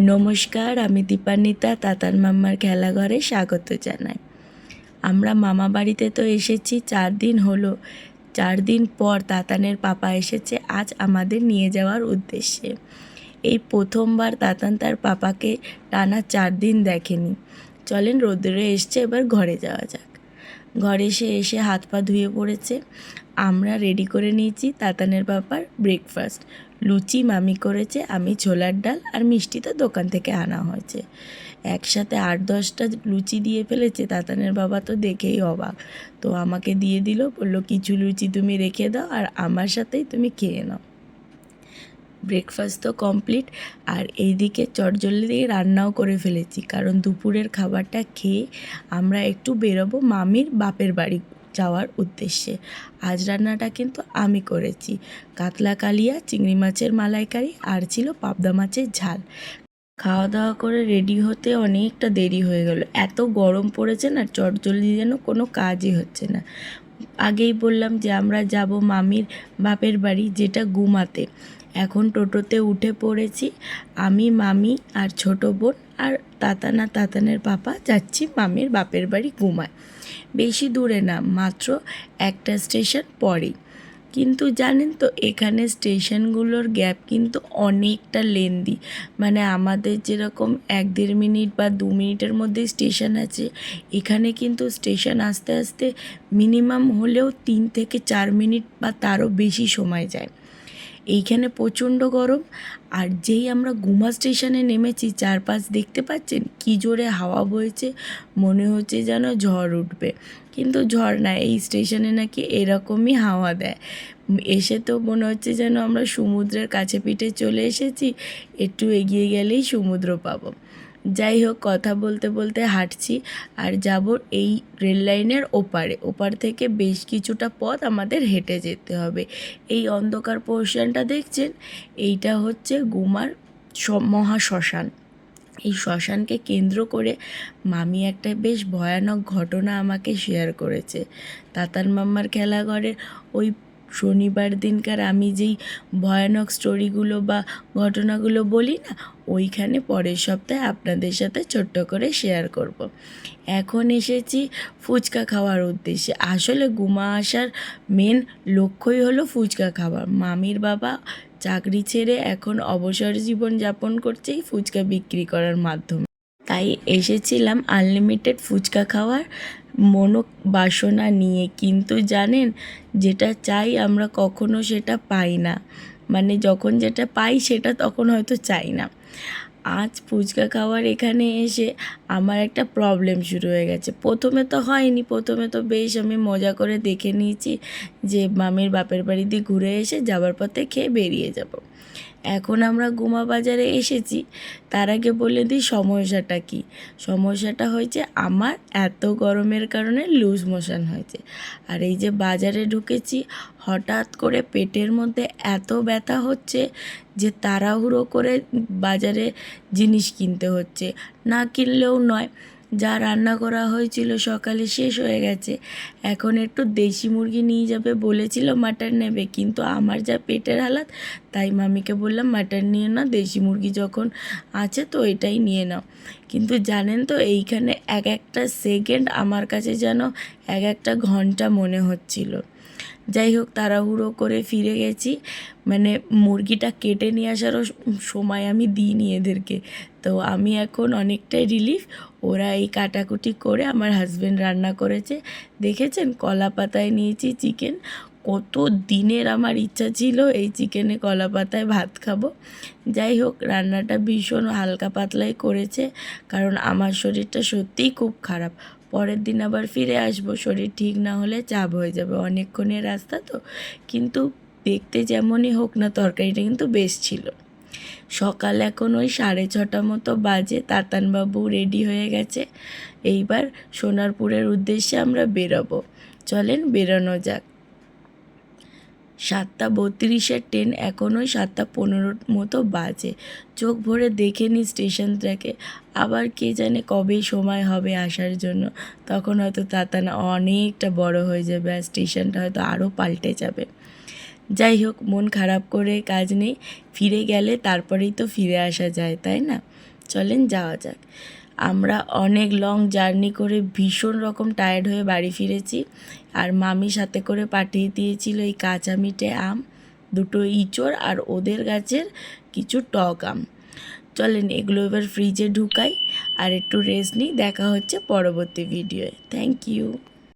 নমস্কার, আমি দীপান্বিতা, তাতার মাম্মার খেলাঘরে স্বাগত জানাই। আমরা মামা বাড়িতে তো এসেছি, চার দিন হলো। চার দিন পর তাতানের পাপা এসেছে, আজ আমাদের নিয়ে যাওয়ার উদ্দেশ্যে। এই প্রথমবার তাতান তার পাপাকে টানা চার দিন দেখেনি। চলেন রোদ্রে এসছে, এবার ঘরে যাওয়া যাক। ঘরে এসে এসে হাত পা ধুয়ে পড়েছে। আমরা রেডি করে নিয়েছি তাতানের পাপার ব্রেকফাস্ট লুচি মামি করেছে, আমি ছোলার ডাল আর মিষ্টি তো দোকান থেকে আনা হয়েছে। একসাথে আট দশটা লুচি দিয়ে ফেলেছে, তাতানের বাবা তো দেখেই অবাক। তো আমাকে দিয়ে দিল, বলল, কিছু লুচি তুমি রেখে দাও আর আমার সাথেই তুমি খেয়ে নাও। ব্রেকফাস্ট তো কমপ্লিট, আর এইদিকে চটজলদি দিয়ে রান্নাও করে ফেলেছি, কারণ দুপুরের খাবারটা খেয়ে আমরা একটু বেরোবো মামির বাপের বাড়ি যাওয়ার উদ্দেশ্যে। আজ রান্নাটা কিন্তু আমি করেছি। কাতলা কালিয়া, চিংড়ি মাছের মালাইকারি আর ছিল পাবদা মাছের ঝাল। খাওয়া দাওয়া করে রেডি হতে অনেকটা দেরি হয়ে গেল। এত গরম পড়েছে না, চটজলদি যেন কোনো কাজই হচ্ছে না। আগেই বললাম যে আমরা যাব মামির বাপের বাড়ি, যেটা গুমাতে। এখন টোটোতে উঠে পড়েছি। আমি, মামি আর ছোট বোন আর তাতানা, তাতানের পাপা যাচ্ছি মামির বাপের বাড়ি গুমায়। বেশি দূরে না, মাত্র একটা স্টেশন পরেই। কিন্তু জানেন তো, এখানে স্টেশনগুলোর গ্যাপ কিন্তু অনেকটা লেন্দি। মানে আমাদের যেরকম এক দেড় মিনিট বা দু মিনিটের মধ্যে স্টেশন আছে, এখানে কিন্তু স্টেশন আস্তে আস্তে মিনিমাম হলেও তিন থেকে চার মিনিট বা তারও বেশি সময় যায়। এইখানে প্রচণ্ড গরম। আর যেই আমরা গুমা স্টেশনে নেমেছি, চারপাশ দেখতে পাচ্ছেন? কি জোরে হাওয়া বইছে, মনে হচ্ছে যেন ঝড় উঠবে। কিন্তু ঝড় না, এই স্টেশনে নাকি এরকমই হাওয়া দেয়। এসে তো মনে হচ্ছে যেন আমরা সমুদ্রের কাছে পিঠে চলে এসেছি, একটু এগিয়ে গেলেই সমুদ্র পাবো। যাই হোক, কথা বলতে বলতে হাঁটছি আর যাব এই রেল লাইনের ওপারে। ওপার থেকে বেশ কিছুটা পথ আমাদের হেঁটে যেতে হবে। এই অন্ধকার পোর্শনটা দেখছেন? এইটা হচ্ছে গুমার মহাশ্মশান এই শ্মশানকে কেন্দ্র করে মামি একটা বেশ ভয়ানক ঘটনা আমাকে শেয়ার করেছে। তাতার মাম্মার খেলাঘরের ওই শনিবার দিনকার আমি যেই ভয়ানক স্টোরিগুলো বা ঘটনাগুলো বলি না, ওইখানে পরের সপ্তাহে আপনাদের সাথে ছোট্ট করে শেয়ার করব। এখন এসেছি ফুচকা খাওয়ার উদ্দেশ্যে। আসলে গুমা আসার মেন লক্ষ্যই হলো ফুচকা খাওয়ার মামির বাবা চাকরি ছেড়ে এখন অবসর জীবন যাপন করছে এই ফুচকা বিক্রি করার মাধ্যমে। তাই এসেছিলাম আনলিমিটেড ফুচকা খাওয়ার মনো বাসনা নিয়ে। কিন্তু জানেন, যেটা চাই আমরা কখনো সেটা পাই না। মানে যখন যেটা পাই সেটা তখন হয়তো চাই না। আজ ফুচকা খাওয়ার এখানে এসে আমার একটা প্রবলেম শুরু হয়ে গেছে। প্রথমে তো হয়নি, প্রথমে তো বেশ আমি মজা করে দেখে নিয়েছি যে, মামির বাপের বাড়ি দিয়ে ঘুরে এসে যাবার পথে খেয়ে বেরিয়ে যাব। এখন আমরা গুমা বাজারে এসেছি। তার আগে বলে দিই সমস্যাটা কি? সমস্যাটা হয়েছে আমার এত গরমের কারণে লুজ মোশন হয়েছে। আর এই যে বাজারে ঢুকেছি, হঠাৎ করে পেটের মধ্যে এত ব্যথা হচ্ছে যে তাড়াহুড়ো করে বাজারে জিনিস কিনতে হচ্ছে। না কিনলেও নয় যা রান্না করা হয়েছিল সকালে শেষ হয়ে গেছে। এখন একটু দেশি মুরগি নিয়ে যাবে বলেছিল মাটন নেবে, কিন্তু আমার যা পেটের হালাত, তাই মামিকে বললাম, মাটন নিয়ে না, দেশি মুরগি যখন আছে তো এটাই নিয়ে নাও। কিন্তু জানেন তো, এইখানে এক একটা সেকেন্ড আমার কাছে যেন এক একটা ঘণ্টা মনে হচ্ছিল। যাই হোক, তাড়াহুড়ো করে ফিরে গেছি। মানে মুরগিটা কেটে নিয়ে আসারও সময় আমি দিইনি এদেরকে। তো আমি এখন অনেকটাই রিলিফ ওরা এই কাটাকুটি করে আমার হাজব্যান্ড রান্না করেছে। দেখেছেন? কলা পাতায় নিয়েছি চিকেন কত দিনের আমার ইচ্ছা ছিল এই চিকেনে কলা পাতায় ভাত খাব। যাই হোক, রান্নাটা ভীষণ হালকা পাতলাই করেছে। কারণ আমার শরীরটা সত্যিই খুব খারাপ। পরের দিন আবার ফিরে আসব। শরীর ঠিক না হলে চাপ হয়ে যাবে। অনেকক্ষণের রাস্তা তো, কিন্তু দেখতে যেমনই হোক না, তরকারিটা কিন্তু বেশ ছিল। সকাল এখন ওই সাড়ে ছটা মতো বাজে, তাতানবাবু রেডি হয়ে গেছে। এইবার সোনারপুরের উদ্দেশ্যে আমরা বেরোবো। চলেন বেরোনো যাক। সাতটা বত্রিশের ট্রেন এখন ওই সাতটা পনেরোর মতো বাজে। চোখ ভরে দেখে নি স্টেশনটাকে আবার কে জানে কবে সময় হবে আসার জন্য। তখন হয়তো তাতানা অনেকটা বড় হয়ে যাবে আর স্টেশনটা হয়তো আরও পাল্টে যাবে। যাই হোক, মন খারাপ করে কাজ নেই। ফিরে গেলে তারপরেই তো ফিরে আসা যায়, তাই না? চলেন যাওয়া যাক। আমরা অনেক লং জার্নি করে ভীষণ রকম টায়ার্ড হয়ে বাড়ি ফিরেছি। আর মামি সাথে করে পাঠিয়ে দিয়েছিল এই কাঁচা মিঠে আম, দুটো ইঁচড় আর ওদের গাছের কিছু টক আম। চলেন এগুলো এবার ফ্রিজে ঢুকাই আর একটু রেস্ট নিই, দেখা হচ্ছে পরবর্তী ভিডিওয়ে থ্যাংক ইউ